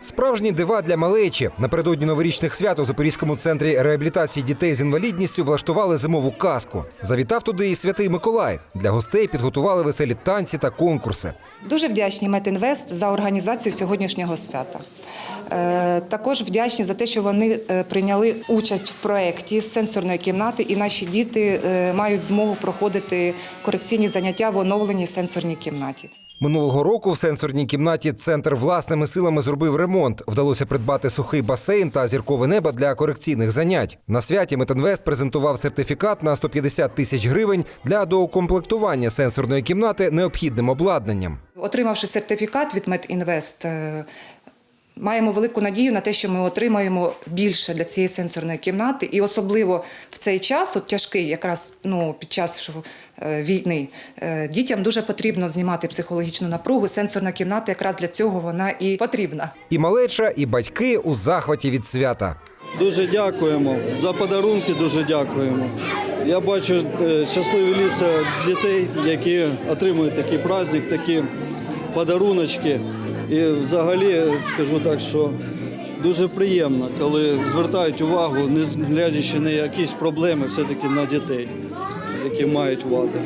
Справжні дива для малечі напередодні новорічних свят у Запорізькому центрі реабілітації дітей з інвалідністю влаштували зимову казку. Завітав туди і святий Миколай. Для гостей підготували веселі танці та конкурси. Дуже вдячні Метінвест за організацію сьогоднішнього свята. Е, Також вдячні за те, що вони е, прийняли участь в проєкті сенсорної кімнати, і наші діти е, мають змогу проходити корекційні заняття в оновленій сенсорній кімнаті. Минулого року в сенсорній кімнаті центр власними силами зробив ремонт. Вдалося придбати сухий басейн та зіркове небо для корекційних занять. На святі Метинвест презентував сертифікат на 150 тисяч гривень для доукомплектування сенсорної кімнати необхідним обладнанням. Отримавши сертифікат від Метінвест, е, маємо велику надію на те, що ми отримаємо більше для цієї сенсорної кімнати, і особливо в цей час, от тяжкий, якраз ну під час що, е, війни, е, дітям дуже потрібно знімати психологічну напругу. Сенсорна кімната якраз для цього вона і потрібна. І малеча, і батьки у захваті від свята. Дуже дякуємо за подарунки. Дуже дякуємо. Я бачу е, щасливі ліця дітей, які отримують такий праздник, такі подаруночки. І взагалі скажу так, що дуже приємно, коли звертають увагу, не глядячи на якісь проблеми, все-таки на дітей, які мають вади.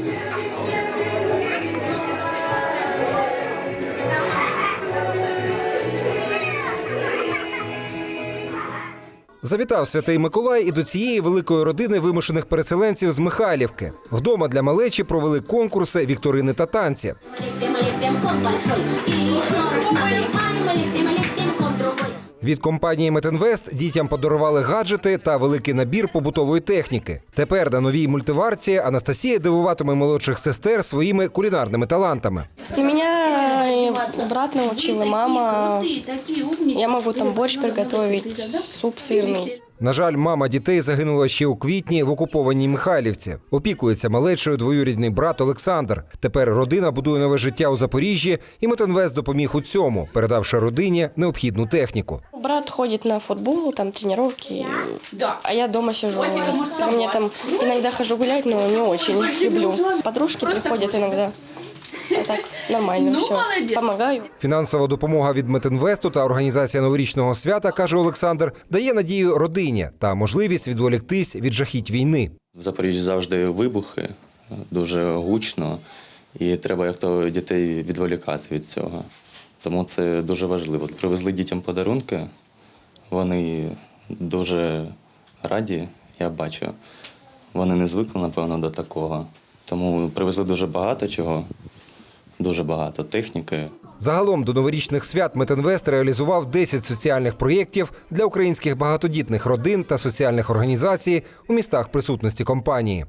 Завітав святий Миколай і до цієї великої родини вимушених переселенців з Михайлівки. Вдома для малечі провели конкурси, вікторини та танці Мы лепим ком большой. И еще раз наклепаем, мы лепим, мы лепим ком другой. Від компанії Метинвест дітям подарували гаджети та великий набір побутової техніки. Тепер на новій мультиварці Анастасія дивуватиме молодших сестер своїми кулінарними талантами. И меня и брат научил, и мама. Я могу там борщ приготовить, суп сырный. На жаль, мама дітей загинула ще у квітні в окупованій Михайлівці. Опікується малечою двоюрідний брат Олександр. Тепер родина будує нове життя у Запоріжжі, і Метинвест допоміг у цьому, передавши родині необхідну техніку. Брат ходит на футбол, там тренировки, а я дома сижу. Я мне там иногда хожу гулять, но не очень люблю. Подружки приходят иногда. А так нормально все. Помогаю. Фінансова допомога від Метинвесту та організація новорічного свята, каже Олександр, дає надію родині та можливість відволіктись від жахіть війни. В Запоріжжі завжди вибухи, дуже гучно, і треба як то дітей відволікати від цього. Тому це дуже важливо. Привезли дітям подарунки, вони дуже раді, я бачу. Вони не звикли, напевно, до такого. Тому привезли дуже багато чого, дуже багато техніки. Загалом до новорічних свят Метинвест реалізував 10 соціальних проєктів для українських багатодітних родин та соціальних організацій у містах присутності компанії.